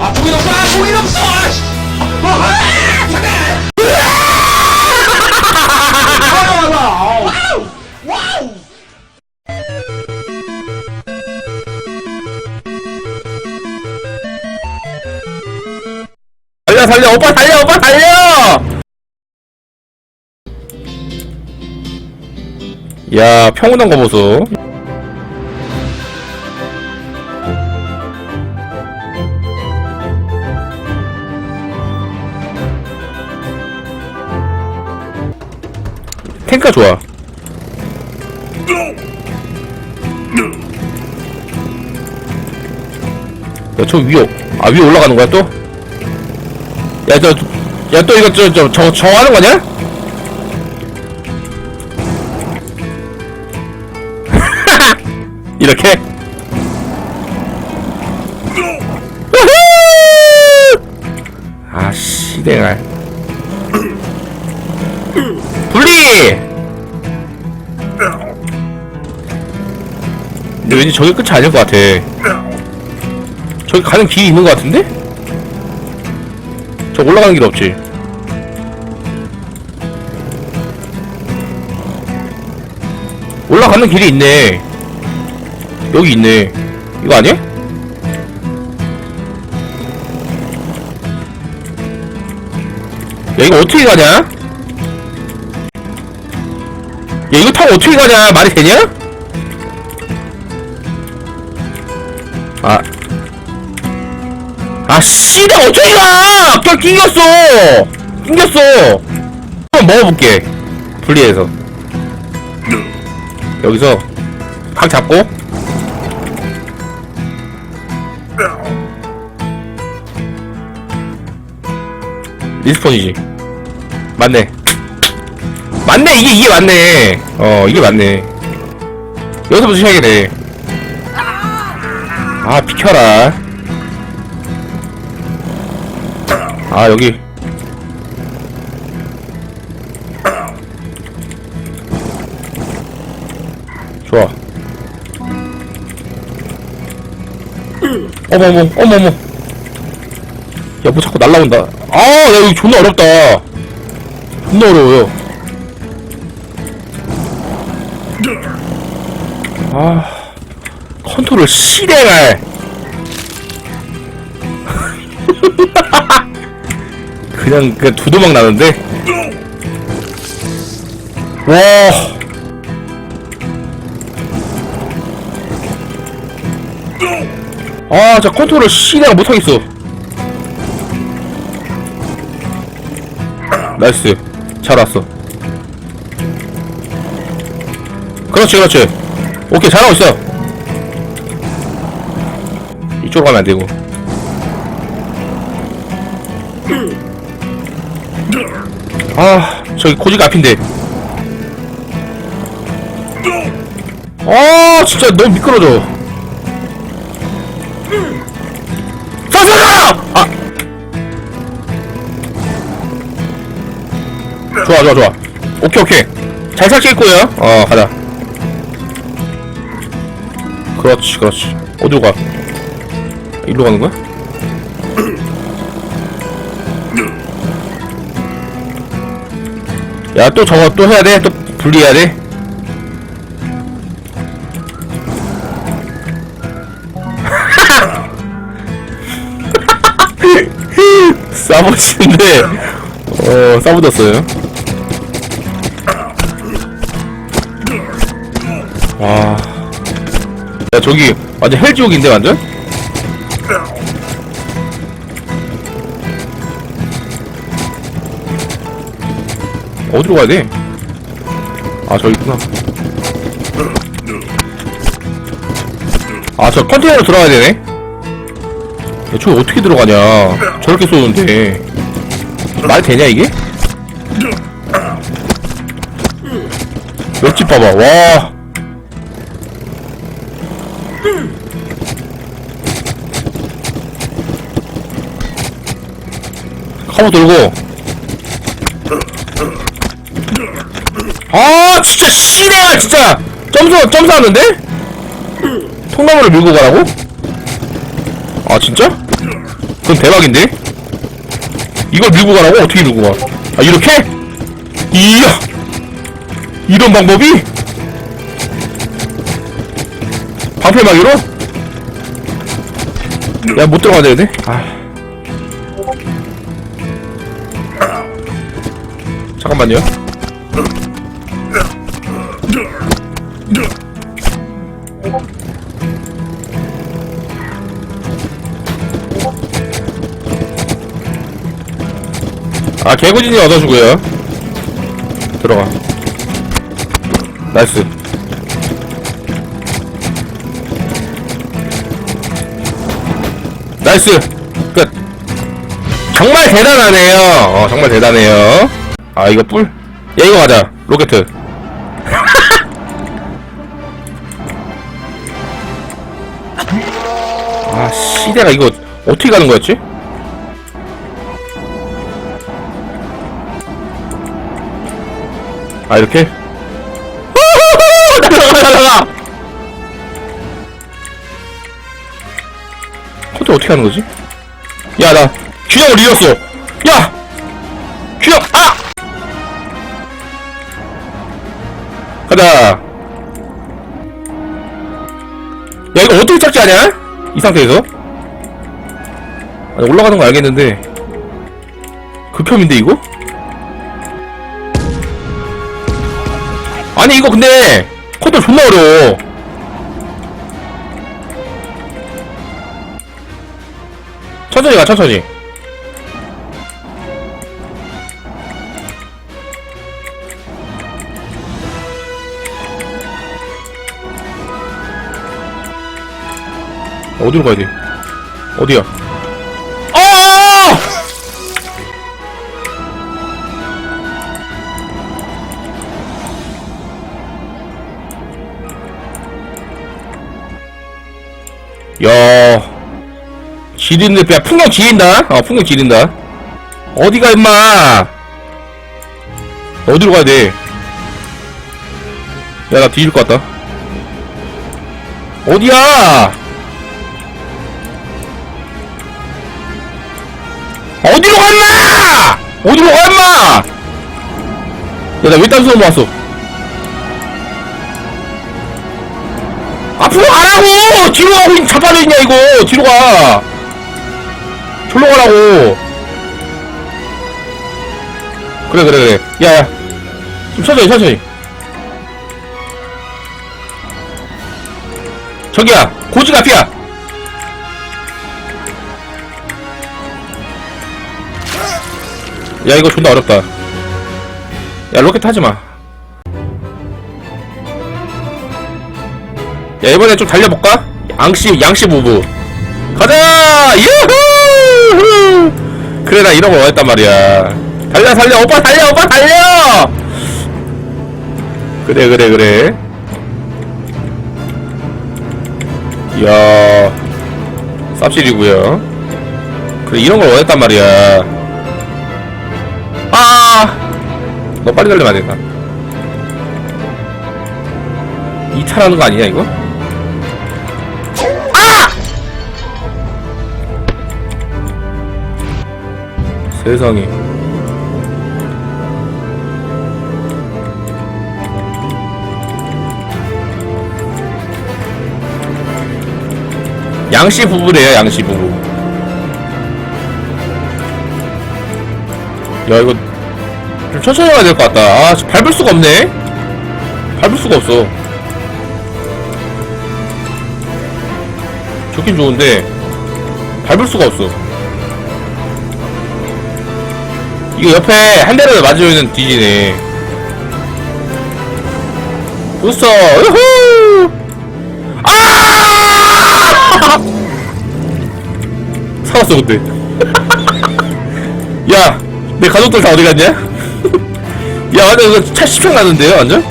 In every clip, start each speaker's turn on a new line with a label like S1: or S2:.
S1: 아 보긴 없어. 아 보긴 없어. 아씨. 아 잠깐.
S2: 달려 달려 오빠 달려 오빠 달려! 야 평온한 거 보소 탱크가 좋아 야저 위에 아 위에 올라가는 거야 또? 야, 저, 야, 또 이거, 저, 저, 저, 정하는 거냐? 이렇게? 우후! 아, 씨대갈. 저게 끝이 아닐 것 같아. 저기 가는 길이 있는 것 같은데? 저 올라가는 길 없지. 올라가는 길이 있네. 여기 있네. 이거 아니야? 야, 이거 어떻게 가냐? 야, 이거 타고 어떻게 가냐? 말이 되냐? 아, 씨, 나 어떻게 가! 그냥 낑겼어! 낑겼어! 한번 먹어볼게. 분리해서. 여기서, 각 잡고. 리스폰이지. 맞네. 맞네! 이게, 이게 맞네. 어, 이게 맞네. 여기서부터 시작이 돼. 아, 비켜라. 아 여기. 좋아. 어머머 어머머. 야 뭐 자꾸 날라온다. 아야 여기 존나 어렵다. 존나 어려워요. 아 컨트롤 시대갈 그냥 그냥 두도막 나는데 와 아, 저 컨트롤 씨내가 못하겠어. 나이스. 잘 왔어. 그렇지, 그렇지. 오케이, 잘하고 있어. 이쪽으로 가면 안 되고. 아, 저기 고지가 앞인데. 아, 진짜 너무 미끄러져. 아! 좋아, 좋아, 좋아. 오케이, 오케이. 잘 설치했고요. 어, 가자. 그렇지, 그렇지. 어디로 가? 일로 가는 거야? 야, 또 저거 또 해야 돼? 또 분리해야 돼? 싸버치는데, 어, 싸붙었어요. 와. 야, 저기, 완전 헬지옥인데, 완전? 어디로 가야 돼? 아, 저기 있구나. 아, 저 컨테이너로 들어가야 되네? 야, 저기 어떻게 들어가냐. 저렇게 쏘는데. 말이 되냐, 이게? 옆집 봐봐, 와. 카모 들고. 아 진짜 씨네야 진짜 점수 점수 하는데? 통나무를 밀고 가라고? 아 진짜? 그건 대박인데? 이걸 밀고 가라고? 어떻게 밀고 가? 아, 이렇게? 이야! 이런 방법이? 방패막이로? 야, 못 들어가야 되는데? 아. 잠깐만요. 아, 개구진이 얻어주고요. 들어가. 나이스. 나이스. 끝. 정말 대단하네요. 어, 정말 대단해요. 아, 이거 뿔? 야, 이거 가자. 로켓. 아, 시대가 이거 어떻게 가는 거였지? 아, 이렇게? 날아가, 날아가! 컨트롤 어떻게 하는 거지? 야, 나 균형을 잃었어! 야! 균형, 아! 가자! 야, 이거 어떻게 착지하냐? 이 상태에서? 아니, 올라가는 거 알겠는데. 극혐인데, 이거? 아니, 이거 근데, 컨트롤 존나 어려워. 천천히 가, 천천히. 어디로 가야 돼? 어디야? 야, 지린데, 야, 풍경 지린다? 어, 풍경 지린다. 어디가, 임마! 어디로 가야 돼? 야, 나 뒤질 것 같다. 어디야? 어디로 가, 임마! 어디로 가, 임마! 야, 나 왜 딴소리 모았어? 앞으로 가라고! 뒤로 가고 있 자빠져 있냐, 이거! 뒤로 가! 절로 가라고! 그래, 그래, 그래. 야, 야. 좀 천천히, 천천히. 저기야! 고지가 앞이야! 야, 이거 존나 어렵다. 야, 로켓 타지 마. 야, 이번엔 좀 달려볼까? 양씨, 양씨 부부. 가자! 유후! 그래, 나 이런 거 원했단 말이야. 달려, 달려! 오빠 달려! 오빠 달려! 그래, 그래, 그래. 이야. 쌉실이구요 그래, 이런 걸 원했단 말이야. 아! 너 빨리 달리면 안 된다. 이탈하는 거 아니냐, 이거? 세상에. 양씨 부부래요, 양씨 부부. 야, 이거 좀 천천히 가야 될 것 같다. 아, 밟을 수가 없네. 밟을 수가 없어. 좋긴 좋은데 밟을 수가 없어. 이거 옆에 한 대라도 맞으면 뒤지네. 웃어. 우후. 아! 살았어 근데. 야, 내 가족들 다 어디 갔냐? 야, 완전 이거 차 10평 났는데요, 완전?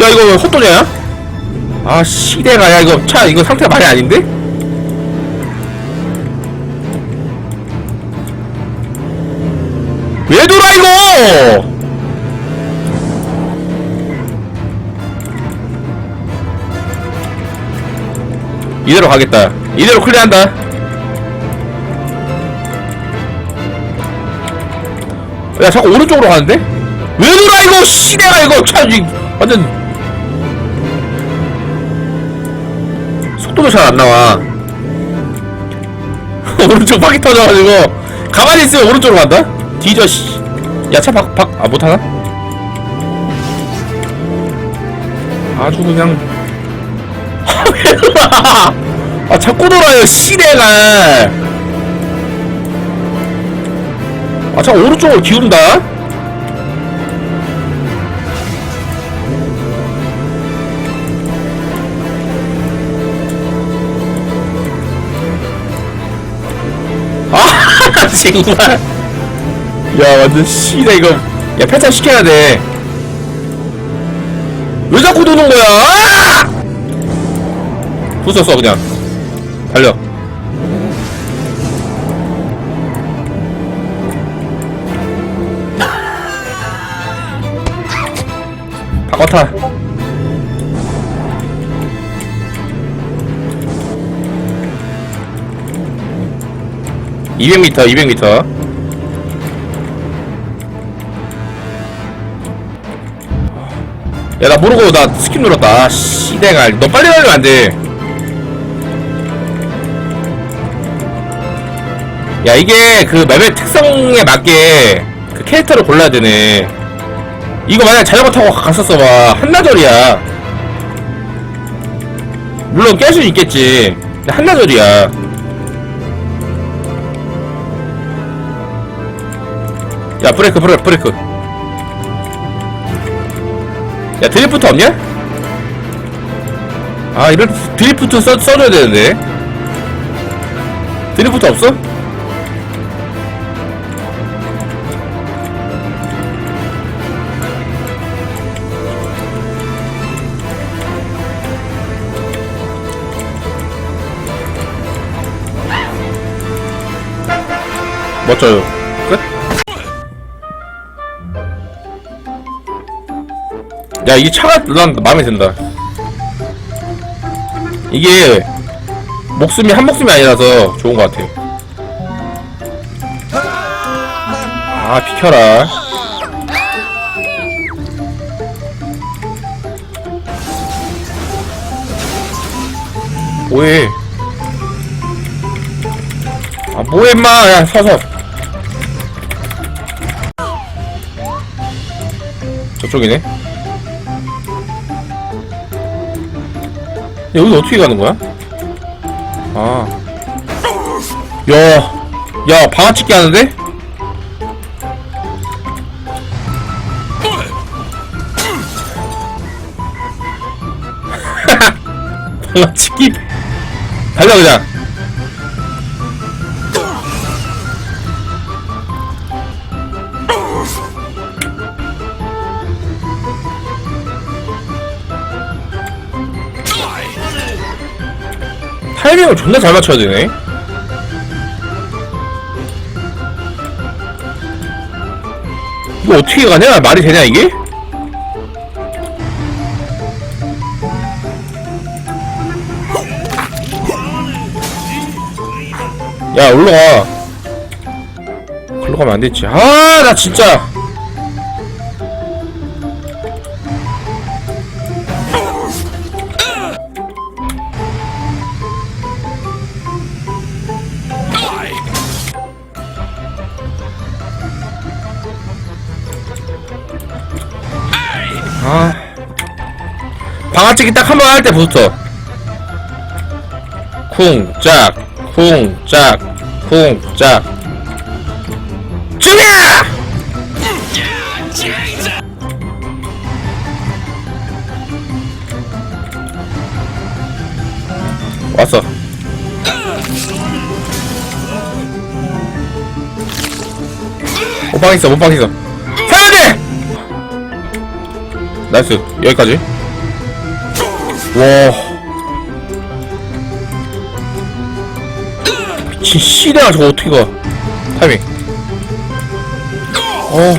S2: 야, 이거 헛도냐야? 아, 시대가, 야, 이거 차, 이거 상태가 많이 아닌데? 왜 돌아 이거? 이대로 가겠다. 이대로 클리한다. 야 자꾸 오른쪽으로 가는데? 왜 돌아 이거? 시대가 이거. 차지 완전 속도도 잘 안나와. 오른쪽 바퀴 터져가지고 가만히 있으면 오른쪽으로 간다? 뒤져 씨. 야차 박, 박, 아 못하나? 아주 그냥 아 자꾸 돌아요 시대가 아 잠깐 오른쪽으로 기울다 아 정말 야 완전 씨다 이거. 야 폐차 시켜야 돼 왜 자꾸 도는 거야? 아! 부쉈어 그냥. 달려. 바꿔타. 200m 200m 야 나 모르고 나 스킵 눌렀다. 아, 씨대가 너 빨리 달리면 안돼. 야 이게 그 맵의 특성에 맞게 그 캐릭터를 골라야 되네. 이거 만약 자전거 타고 갔었어 봐. 한나절이야. 물론 깰수 있겠지. 근데 한나절이야. 야 브레이크 브레이크 브레이크 야 드리프트 없냐? 아 이런 드리프트 써, 써줘야 되는데 드리프트 없어? 멋져요 끝? 야 이게 차가 난 마음에 든다. 이게 목숨이 한 목숨이 아니라서 좋은 것 같아 아 비켜라. 뭐해? 아 뭐해 임마. 야 서서. 저쪽이네 여기 어떻게 가는 거야? 아. 야, 야, 방아찍기 하는데? 방아찍기? 달려, 그냥. 타이밍을 존나 잘 맞춰야 되네. 이거 어떻게 가냐? 말이 되냐, 이게? 야, 올라가. 글로 가면 안 됐지. 아, 나 진짜. 아. 방아찌기 딱 한 번 할때 부스터. 쿵짝, 쿵짝, 쿵짝. 죽여! 왔어. 못방 있어, 못방 있어. 나이스. 여기까지. 와. 미친 씨대야 저거 어떻게 가? 타이밍. 어.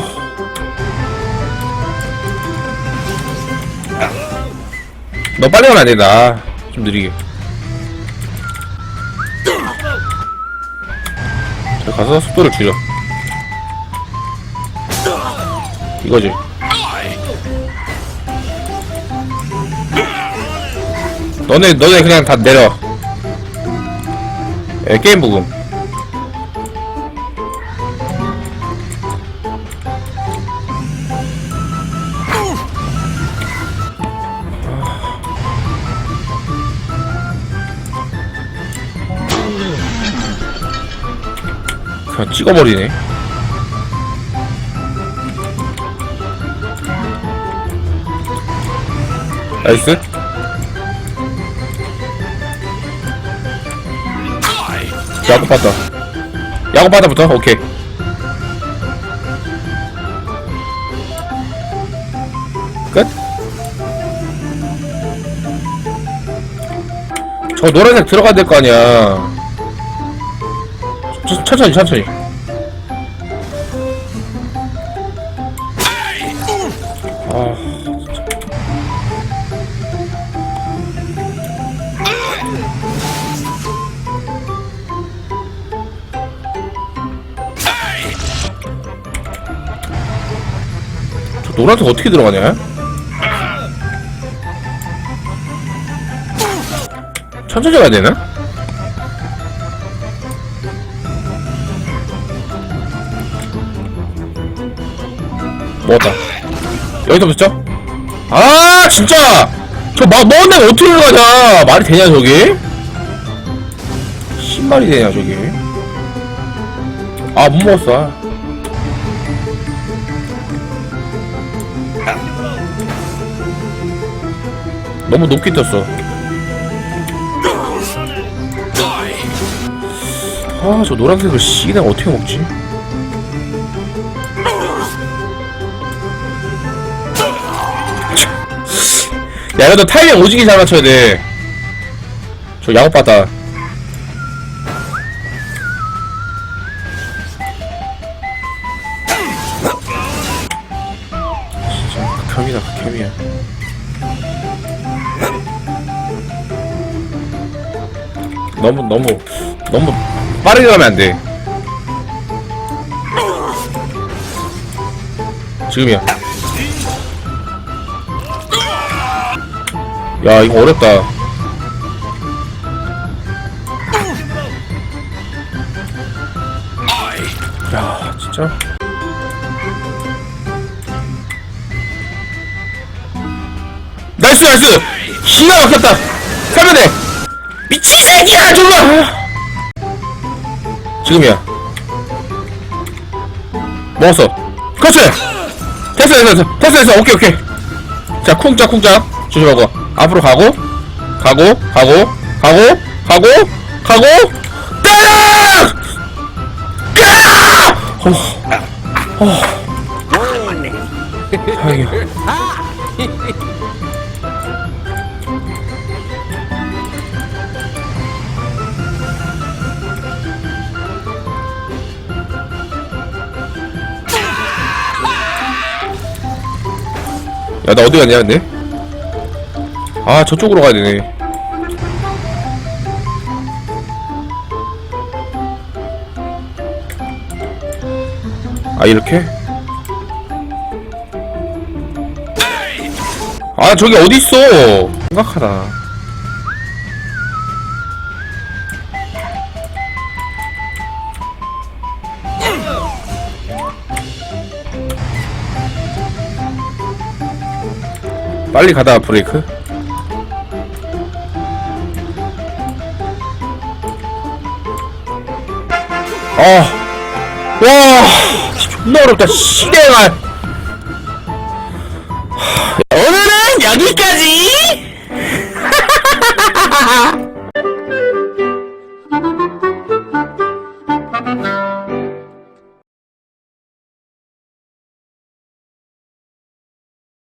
S2: 너 빨리 가면 안돼 나좀 느리게. 저 가서 속도를 줄여. 이거지 너네 너네 그냥 다 내려. 에 게임 부금. 그냥 찍어버리네. 나이스 야구 받다. 야구 받아부터? 오케이. 끝? 저 노란색 들어가야 될 거 아니야. 천- 천천히 천천히 노란색 어떻게 들어가냐? 천천히 가야 되나? 먹었다. 여기서 붙죠? 아, 진짜! 저 막, 먹은 데가 어떻게 들어가냐? 말이 되냐, 저게? 신말이 되냐, 저게? 아, 못 먹었어. 너무 높게 떴어. 아, 저 노란색을 씨랑 어떻게 먹지? 야, 이거 너 타이밍 오지게 잘 맞춰야 돼. 저 야구바다. 너무, 너무, 너무 빠르게 가면 안 돼. 지금이야. 야 이거 어렵다. 야 진짜? 나이스 나이스! 기가 막혔다. 살면 돼 미친 새끼야 저거 지금이야. 먹었어. 그렇지 됐어 됐어 됐어. 됐어 됐어. 오케이 오케이. 자 쿵짝 쿵짝 조심하고. 앞으로 가고 가고 가고 가고 가고 가고. 때려 까! 어, 어. 다행이야 야 나 어디 갔냐 근데? 아 저쪽으로 가야 되네. 아 이렇게? 아 저기 어딨어? 심각하다 빨리 가다 브레이크 아, 와, 존나 어렵다. 시대가.